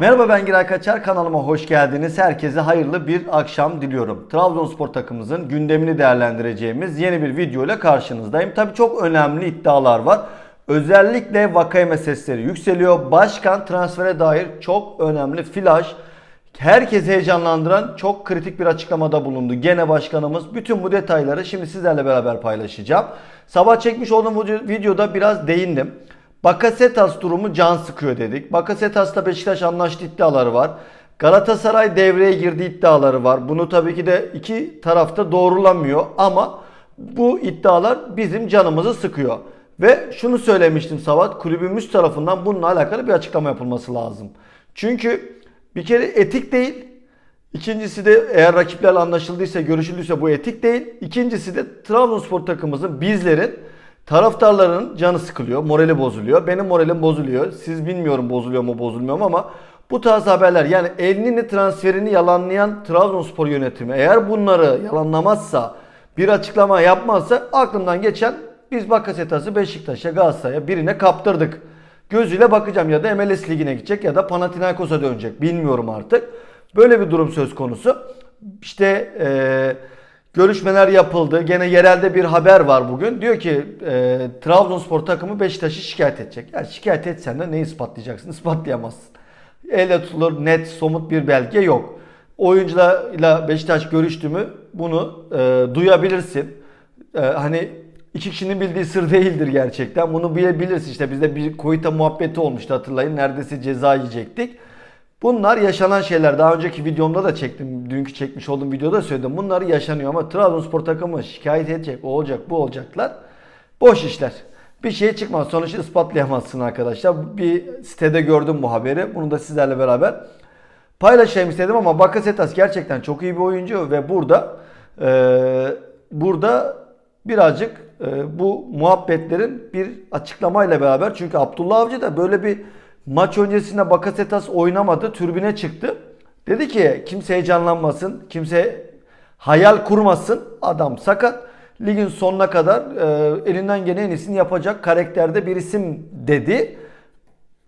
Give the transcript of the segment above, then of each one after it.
Merhaba ben Giray Kaçar kanalıma hoş geldiniz. Herkese hayırlı bir akşam diliyorum. Trabzonspor takımımızın gündemini değerlendireceğimiz yeni bir video ile karşınızdayım. Tabii çok önemli iddialar var. Özellikle Vakayeme sesleri yükseliyor. Başkan transfere dair çok önemli flash. Herkes heyecanlandıran çok kritik bir açıklamada bulundu. Gene başkanımız bütün bu detayları şimdi sizlerle beraber paylaşacağım. Sabah çekmiş olduğum videoda biraz değindim. Bakasetas durumu can sıkıyor dedik. Bakasetas'la Beşiktaş anlaştı iddiaları var. Galatasaray devreye girdi iddiaları var. Bunu tabii ki de iki tarafta doğrulamıyor ama bu iddialar bizim canımızı sıkıyor. Ve şunu söylemiştim Savat, kulübümüz tarafından bununla alakalı bir açıklama yapılması lazım. Çünkü bir kere etik değil. İkincisi de eğer rakiplerle anlaşıldıysa, görüşüldüyse bu etik değil. İkincisi de Trabzonspor takımımızın, bizlerin Taraftarların canı sıkılıyor, morali bozuluyor. Benim moralim bozuluyor. Siz bilmiyorum bozuluyor mu bozulmuyor mu ama bu tarz haberler yani Elnini transferini yalanlayan Trabzonspor yönetimi eğer bunları yalanlamazsa bir açıklama yapmazsa aklımdan geçen biz Bakasetas'ı Beşiktaş'a Galatasaray'a birine kaptırdık. Gözüyle bakacağım ya da MLS ligine gidecek ya da Panathinaikos'a dönecek bilmiyorum artık. Böyle bir durum söz konusu. İşte eee Görüşmeler yapıldı. Gene yerelde bir haber var bugün. Diyor ki e, Trabzonspor takımı Beşiktaş'ı şikayet edecek. Yani şikayet etsen de neyi ispatlayacaksın? İspatlayamazsın. Elle tutulur net somut bir belge yok. Oyuncularla Beşiktaş görüştü mü bunu e, duyabilirsin. E, hani iki kişinin bildiği sır değildir gerçekten. Bunu bilebilirsin. İşte bizde bir Koyta muhabbeti olmuştu hatırlayın. Neredeyse ceza yiyecektik. Bunlar yaşanan şeyler. Daha önceki videomda da çektim. Dünkü çekmiş olduğum videoda söyledim. Bunlar yaşanıyor ama Trabzonspor takımı şikayet edecek. O olacak bu olacaklar. Boş işler. Bir şey çıkmaz. Sonuçta ispatlayamazsın arkadaşlar. Bir sitede gördüm bu haberi. Bunu da sizlerle beraber paylaşayım istedim ama Bakasetas gerçekten çok iyi bir oyuncu ve burada e, burada birazcık e, bu muhabbetlerin bir açıklamayla beraber çünkü Abdullah Avcı da böyle bir Maç öncesinde Bakasetas oynamadı, türbüne çıktı. Dedi ki kimse heyecanlanmasın, kimse hayal kurmasın. Adam sakat. Ligin sonuna kadar e, elinden gelen en iyisini yapacak karakterde bir isim dedi.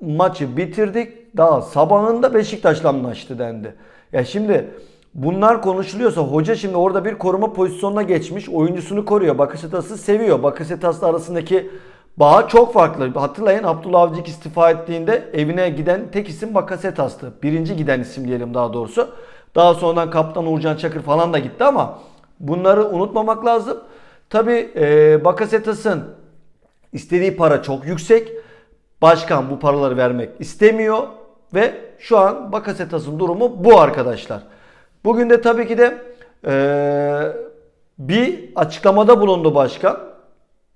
Maçı bitirdik. Daha sabahında Beşiktaş'la anlaştı dendi. Ya şimdi bunlar konuşuluyorsa hoca şimdi orada bir koruma pozisyonuna geçmiş. Oyuncusunu koruyor. Bakasetas'ı seviyor. Bakasetas'la arasındaki Bağ çok farklı. Hatırlayın Abdullah Avcık istifa ettiğinde evine giden tek isim Bakasetas'tı. Birinci giden isim diyelim daha doğrusu. Daha sonradan kaptan Uğurcan Çakır falan da gitti ama bunları unutmamak lazım. Tabi e, Bakasetas'ın istediği para çok yüksek. Başkan bu paraları vermek istemiyor ve şu an Bakasetas'ın durumu bu arkadaşlar. Bugün de tabii ki de e, bir açıklamada bulundu başkan.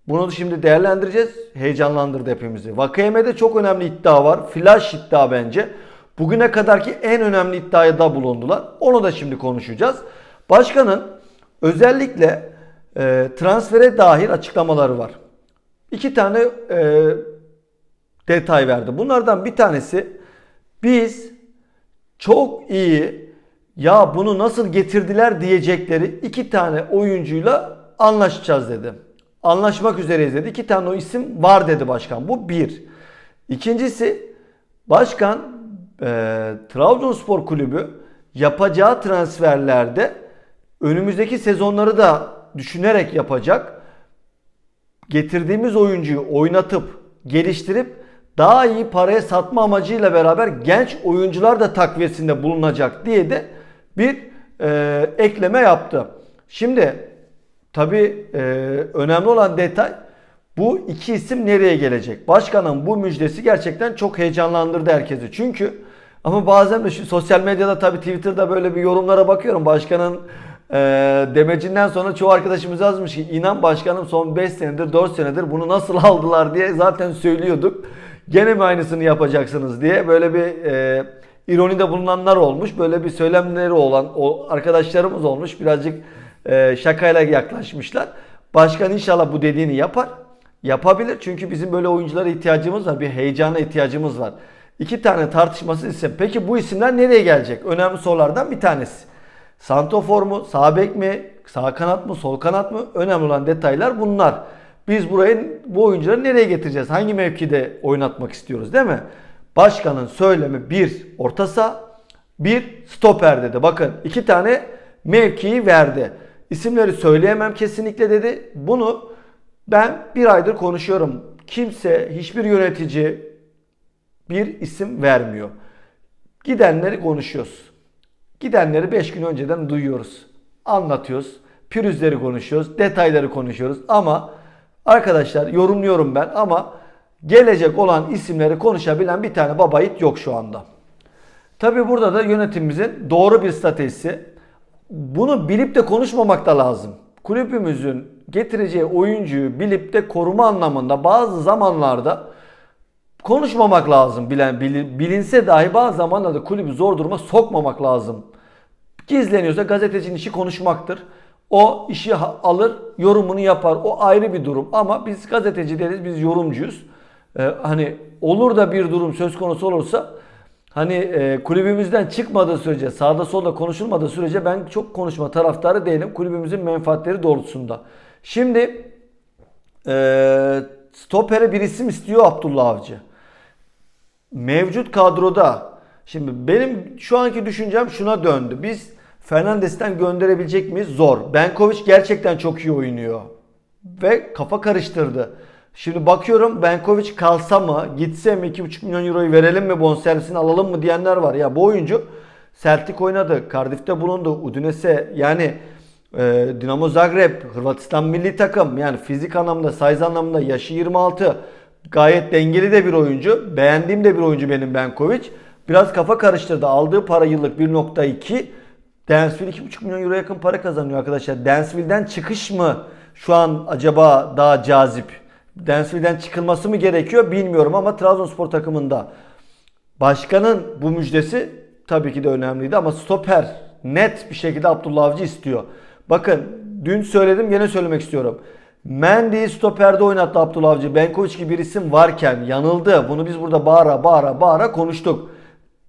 Bunu şimdi değerlendireceğiz. Heyecanlandırdı hepimizi. Vakayeme'de çok önemli iddia var. Flash iddia bence. Bugüne kadarki en önemli iddiaya da bulundular. Onu da şimdi konuşacağız. Başkanın özellikle e, transfere dair açıklamaları var. İki tane e, detay verdi. Bunlardan bir tanesi biz çok iyi ya bunu nasıl getirdiler diyecekleri iki tane oyuncuyla anlaşacağız dedi anlaşmak üzereyiz dedi. İki tane o isim var dedi başkan. Bu bir. İkincisi başkan e, Trabzonspor Kulübü yapacağı transferlerde önümüzdeki sezonları da düşünerek yapacak. Getirdiğimiz oyuncuyu oynatıp geliştirip daha iyi paraya satma amacıyla beraber genç oyuncular da takviyesinde bulunacak diye de bir e, ekleme yaptı. Şimdi Tabi e, önemli olan detay bu iki isim nereye gelecek? Başkanın bu müjdesi gerçekten çok heyecanlandırdı herkesi. Çünkü ama bazen de şu sosyal medyada tabi Twitter'da böyle bir yorumlara bakıyorum. Başkanın e, demecinden sonra çoğu arkadaşımız yazmış ki inan başkanım son 5 senedir 4 senedir bunu nasıl aldılar diye zaten söylüyorduk. Gene mi aynısını yapacaksınız diye böyle bir e, ironide bulunanlar olmuş. Böyle bir söylemleri olan o arkadaşlarımız olmuş. Birazcık e, şakayla yaklaşmışlar. Başkan inşallah bu dediğini yapar. Yapabilir çünkü bizim böyle oyunculara ihtiyacımız var. Bir heyecana ihtiyacımız var. İki tane tartışması isim. Peki bu isimler nereye gelecek? Önemli sorulardan bir tanesi. Santofor mu, sağ bek mi, sağ kanat mı, sol kanat mı? Önemli olan detaylar bunlar. Biz burayı bu oyuncuları nereye getireceğiz? Hangi mevkide oynatmak istiyoruz değil mi? Başkanın söylemi bir orta saha, bir stoper dedi. Bakın iki tane mevkiyi verdi. İsimleri söyleyemem kesinlikle dedi. Bunu ben bir aydır konuşuyorum. Kimse, hiçbir yönetici bir isim vermiyor. Gidenleri konuşuyoruz. Gidenleri 5 gün önceden duyuyoruz. Anlatıyoruz. Pürüzleri konuşuyoruz. Detayları konuşuyoruz. Ama arkadaşlar yorumluyorum ben ama gelecek olan isimleri konuşabilen bir tane baba yiğit yok şu anda. Tabi burada da yönetimimizin doğru bir stratejisi. Bunu bilip de konuşmamak da lazım. Kulübümüzün getireceği oyuncuyu bilip de koruma anlamında bazı zamanlarda konuşmamak lazım. Bilen, bili- bilinse dahi bazı zamanlarda kulübü zor duruma sokmamak lazım. Gizleniyorsa gazetecinin işi konuşmaktır. O işi alır, yorumunu yapar. O ayrı bir durum. Ama biz gazeteci deriz, biz yorumcuyuz. Ee, hani olur da bir durum söz konusu olursa hani e, kulübümüzden çıkmadığı sürece, sağda solda konuşulmadığı sürece ben çok konuşma taraftarı değilim. Kulübümüzün menfaatleri doğrultusunda. Şimdi e, stopere bir isim istiyor Abdullah Avcı mevcut kadroda şimdi benim şu anki düşüncem şuna döndü. Biz Fernandes'ten gönderebilecek miyiz? Zor. Benkovic gerçekten çok iyi oynuyor. Ve kafa karıştırdı. Şimdi bakıyorum Benkovic kalsa mı, gitse mi 2,5 milyon euroyu verelim mi, bonservisini alalım mı diyenler var. Ya bu oyuncu Celtic oynadı, Cardiff'te bulundu, Udinese yani e, Dinamo Zagreb, Hırvatistan milli takım yani fizik anlamda, size anlamda yaşı 26. Gayet dengeli de bir oyuncu. Beğendiğim de bir oyuncu benim Benkovic. Biraz kafa karıştırdı. Aldığı para yıllık 1.2. Dansville 2.5 milyon euro yakın para kazanıyor arkadaşlar. Dansville'den çıkış mı şu an acaba daha cazip? Dansville'den çıkılması mı gerekiyor bilmiyorum ama Trabzonspor takımında Başkanın bu müjdesi tabii ki de önemliydi ama stoper net bir şekilde Abdullah Avcı istiyor. Bakın dün söyledim gene söylemek istiyorum. Mendy'yi stoperde oynattı Abdullah Avcı. Benkovic gibi bir isim varken yanıldı. Bunu biz burada bağıra bağıra bağıra konuştuk.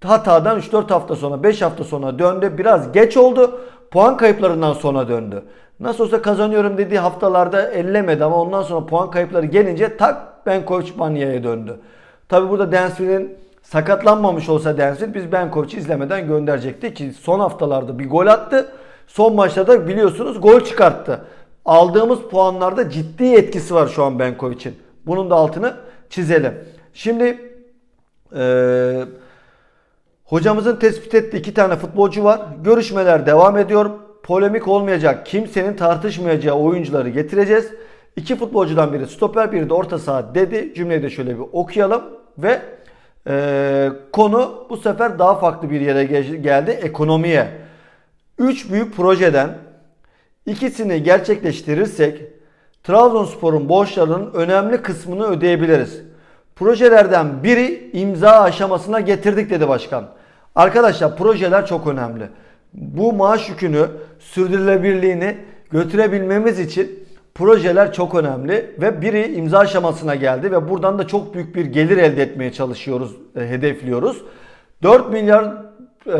Hatadan 3-4 hafta sonra 5 hafta sonra döndü. Biraz geç oldu. Puan kayıplarından sonra döndü. Nasıl olsa kazanıyorum dediği haftalarda ellemedi ama ondan sonra puan kayıpları gelince tak Benkovic Manya'ya döndü. Tabi burada Dansville'in sakatlanmamış olsa Dansville biz Benkovic'i izlemeden gönderecekti ki son haftalarda bir gol attı. Son maçlarda biliyorsunuz gol çıkarttı. Aldığımız puanlarda ciddi etkisi var şu an Benkovic'in. Bunun da altını çizelim. Şimdi eee Hocamızın tespit ettiği iki tane futbolcu var. Görüşmeler devam ediyor. Polemik olmayacak, kimsenin tartışmayacağı oyuncuları getireceğiz. İki futbolcudan biri stoper, biri de orta saha dedi. Cümleyi de şöyle bir okuyalım ve eee, konu bu sefer daha farklı bir yere ge- geldi. Ekonomiye. Üç büyük projeden ikisini gerçekleştirirsek Trabzonspor'un borçlarının önemli kısmını ödeyebiliriz. Projelerden biri imza aşamasına getirdik dedi başkan. Arkadaşlar projeler çok önemli. Bu maaş yükünü, sürdürülebilirliğini götürebilmemiz için projeler çok önemli ve biri imza aşamasına geldi ve buradan da çok büyük bir gelir elde etmeye çalışıyoruz, e, hedefliyoruz. 4 milyar e,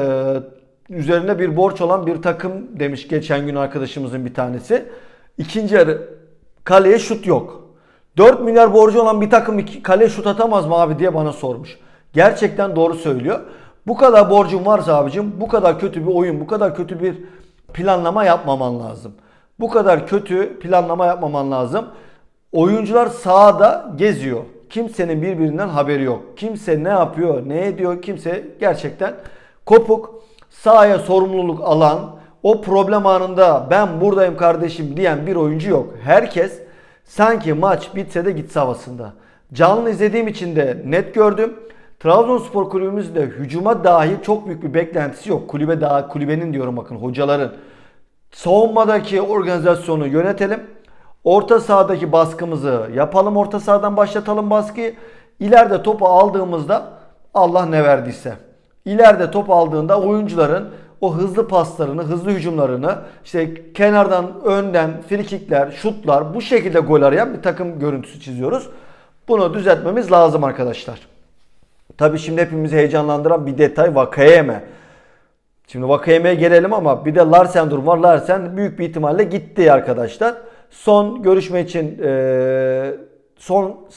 üzerinde bir borç olan bir takım demiş geçen gün arkadaşımızın bir tanesi. İkinci yarı kaleye şut yok. 4 milyar borcu olan bir takım kaleye şut atamaz mı abi diye bana sormuş. Gerçekten doğru söylüyor. Bu kadar borcun varsa abicim bu kadar kötü bir oyun, bu kadar kötü bir planlama yapmaman lazım. Bu kadar kötü planlama yapmaman lazım. Oyuncular sahada geziyor. Kimsenin birbirinden haberi yok. Kimse ne yapıyor, ne ediyor kimse gerçekten kopuk. Sahaya sorumluluk alan, o problem anında ben buradayım kardeşim diyen bir oyuncu yok. Herkes sanki maç bitse de gitse havasında. Canlı izlediğim için de net gördüm. Trabzonspor kulübümüzde hücuma dahi çok büyük bir beklentisi yok. Kulübe daha kulübenin diyorum bakın hocaların. Savunmadaki organizasyonu yönetelim. Orta sahadaki baskımızı yapalım. Orta sahadan başlatalım baskıyı. İleride topu aldığımızda Allah ne verdiyse. İleride top aldığında oyuncuların o hızlı paslarını, hızlı hücumlarını işte kenardan, önden, frikikler, şutlar bu şekilde gol arayan bir takım görüntüsü çiziyoruz. Bunu düzeltmemiz lazım arkadaşlar. Tabii şimdi hepimizi heyecanlandıran bir detay Vakayeme. Şimdi Vakayeme'ye gelelim ama bir de Larsen durum var. Larsen büyük bir ihtimalle gitti arkadaşlar. Son görüşme için e, son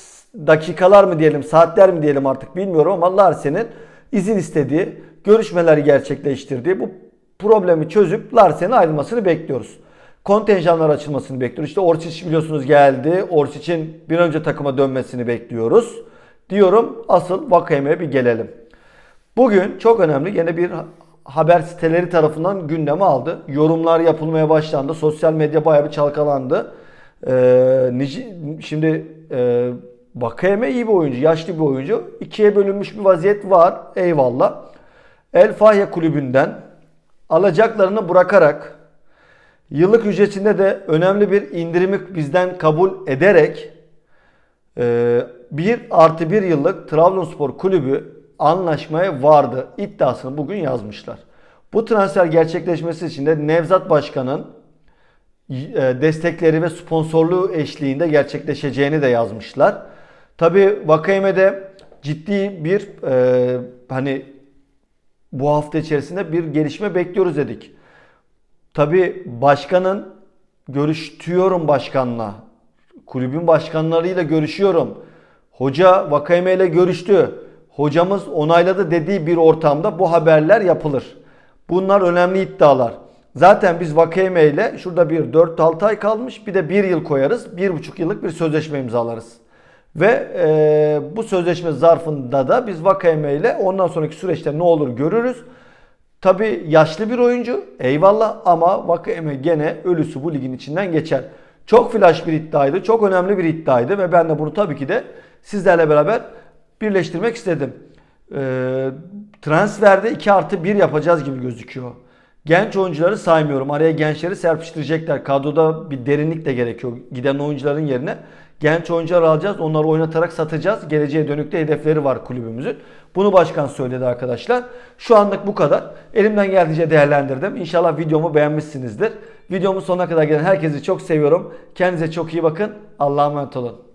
dakikalar mı diyelim, saatler mi diyelim artık bilmiyorum ama Larsen'in izin istediği, görüşmeleri gerçekleştirdiği bu problemi çözüp Larsen'in ayrılmasını bekliyoruz. Kontenjanlar açılmasını bekliyoruz. İşte Orsic biliyorsunuz geldi. Orsic'in bir önce takıma dönmesini bekliyoruz diyorum. Asıl Vakayeme'ye bir gelelim. Bugün çok önemli yine bir haber siteleri tarafından gündeme aldı. Yorumlar yapılmaya başlandı. Sosyal medya bayağı bir çalkalandı. Ee, şimdi e, Vakayeme iyi bir oyuncu, yaşlı bir oyuncu. İkiye bölünmüş bir vaziyet var. Eyvallah. El Fahya kulübünden alacaklarını bırakarak yıllık ücretinde de önemli bir indirimi bizden kabul ederek e, 1 artı 1 yıllık Trabzonspor kulübü anlaşmaya vardı iddiasını bugün yazmışlar. Bu transfer gerçekleşmesi için de Nevzat Başkan'ın e, destekleri ve sponsorluğu eşliğinde gerçekleşeceğini de yazmışlar. Tabi Vakayeme'de ciddi bir e, hani bu hafta içerisinde bir gelişme bekliyoruz dedik. Tabi başkanın görüşüyorum başkanla kulübün başkanlarıyla görüşüyorum. Hoca Vakayeme ile görüştü. Hocamız onayladı dediği bir ortamda bu haberler yapılır. Bunlar önemli iddialar. Zaten biz Vakayeme ile şurada bir 4-6 ay kalmış bir de 1 yıl koyarız. 1,5 yıllık bir sözleşme imzalarız. Ve e, bu sözleşme zarfında da biz Vakayeme ile ondan sonraki süreçte ne olur görürüz. Tabi yaşlı bir oyuncu eyvallah ama Vakayeme gene ölüsü bu ligin içinden geçer. Çok flash bir iddiaydı. Çok önemli bir iddiaydı ve ben de bunu tabii ki de sizlerle beraber birleştirmek istedim. Ee, transferde 2 artı 1 yapacağız gibi gözüküyor. Genç oyuncuları saymıyorum. Araya gençleri serpiştirecekler. Kadroda bir derinlik de gerekiyor. Giden oyuncuların yerine genç oyuncular alacağız. Onları oynatarak satacağız. Geleceğe dönük de hedefleri var kulübümüzün. Bunu başkan söyledi arkadaşlar. Şu anlık bu kadar. Elimden geldiğince değerlendirdim. İnşallah videomu beğenmişsinizdir. Videomun sonuna kadar gelen herkesi çok seviyorum. Kendinize çok iyi bakın. Allah'a emanet olun.